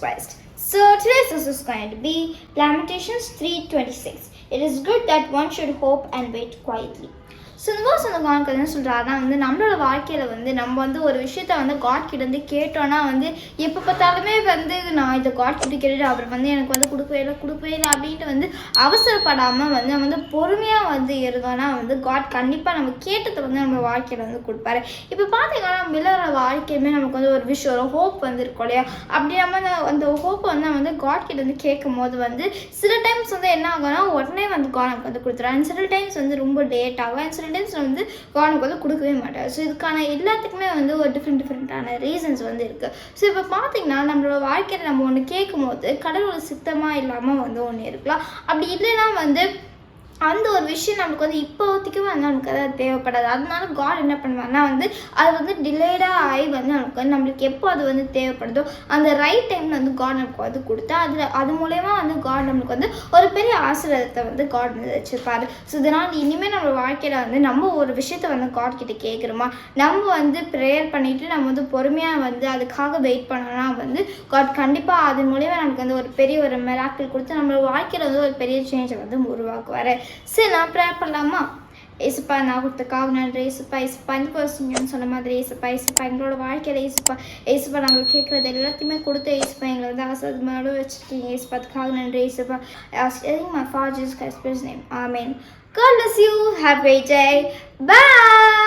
Christ. So today's verse is going to be Lamentations 3:26. It is good that one should hope and wait quietly. So இந்த மாதிரி சொன்ன கான்க்கு என்ன சொல்கிறாருன்னா வந்து நம்மளோட வாழ்க்கையில் வந்து நம்ம வந்து ஒரு விஷயத்த வந்து காட் கிட்ட வந்து கேட்டோன்னா வந்து எப்போ பார்த்தாலுமே வந்து நான் இதை காட் கிட்ட கேட்டுட்டு அவர் வந்து எனக்கு வந்து கொடுக்கவே இல்லை கொடுக்கவே இல்லை அப்படின்ட்டு வந்து அவசரப்படாமல் வந்து வந்து பொறுமையாக வந்து இருந்தோன்னா வந்து காட் கண்டிப்பாக நம்ம கேட்டதை வந்து நம்ம வாழ்க்கையில் வந்து கொடுப்பாரு. இப்போ பார்த்தீங்கன்னா நம்ம எல்லாரோட வாழ்க்கையுமே நமக்கு வந்து ஒரு விஷயம் ஒரு ஹோப் வந்து இருக்கும் இல்லையா? அப்படி நம்ம அந்த- ஹோப்பை வந்து நம்ம வந்து காட் கிட்ட வந்து கேட்கும் போது வந்து சில டைம்ஸ் வந்து என்ன ஆகும்னா உடனே வந்து காட் நமக்கு வந்து கொடுத்துருவாங்க சில டைம்ஸ் வந்து ரொம்ப லேட் ஆகும். சில சென்டென்ஸ் வந்து கவனம் வந்து கொடுக்கவே மாட்டார். ஸோ இதுக்கான எல்லாத்துக்குமே வந்து ஒரு டிஃப்ரெண்ட் டிஃப்ரெண்ட்டான ரீசன்ஸ் வந்து இருக்குது ஸோ இப்போ பார்த்தீங்கன்னா நம்மளோட வாழ்க்கையில் நம்ம ஒன்று கேட்கும் போது கடவுளோட சித்தமாக இல்லாமல் வந்து ஒன்று இருக்கலாம். அப்படி இல்லைன்னா வந்து அந்த ஒரு விஷயம் நமக்கு வந்து இப்போதைக்கு வந்து நமக்கு அது தேவைப்படாது. அதனால காட் என்ன பண்ணுவாருன்னா வந்து அது வந்து டிலேடாக ஆகி வந்து நமக்கு வந்து நம்மளுக்கு எப்போ அது வந்து தேவைப்படுதோ அந்த ரைட் டைமில் வந்து காட் நமக்கு வந்து கொடுத்தா அதில் அது மூலயமா வந்து காட் நம்மளுக்கு வந்து ஒரு பெரிய ஆசீர்வாதத்தை வந்து காட் வந்து வச்சுருப்பாரு. ஸோ இதனால் இனிமேல் நம்ம வாழ்க்கையில் வந்து நம்ம ஒரு விஷயத்த வந்து காட் கிட்ட கேட்குறோமா? நம்ம வந்து ப்ரேயர் பண்ணிட்டு நம்ம வந்து பொறுமையாக வந்து அதுக்காக வெயிட் பண்ணோம்னா வந்து காட் கண்டிப்பாக அது மூலயமா நமக்கு வந்து ஒரு பெரிய ஒரு மெராக்கள் கொடுத்து நம்ம வாழ்க்கையில் வந்து ஒரு பெரிய சேஞ்சை வந்து உருவாக்குவார். சரி நான் ப்ரே பண்ணலாமா? ஏசுப்பா நான் கொடுத்தக்காக நன்றி ஏசுப்பா ஏசுப்பா இந்த பர்சன் சொன்ன மாதிரி ஏசுப்பா ஏசுப்பா எங்களோட வாழ்க்கையில் ஏசுப்பா ஏசுப்பா நாங்கள் கேட்குறது எல்லாத்தையுமே கொடுத்து ஏசுப்பா எங்களை வந்து ஆசீர்வாதமாட வச்சுருக்கீங்க. ஏசுப்பா அதுக்காக நன்றி ஏசுப்பா. My father Jesus name amen God bless you happy Jai bye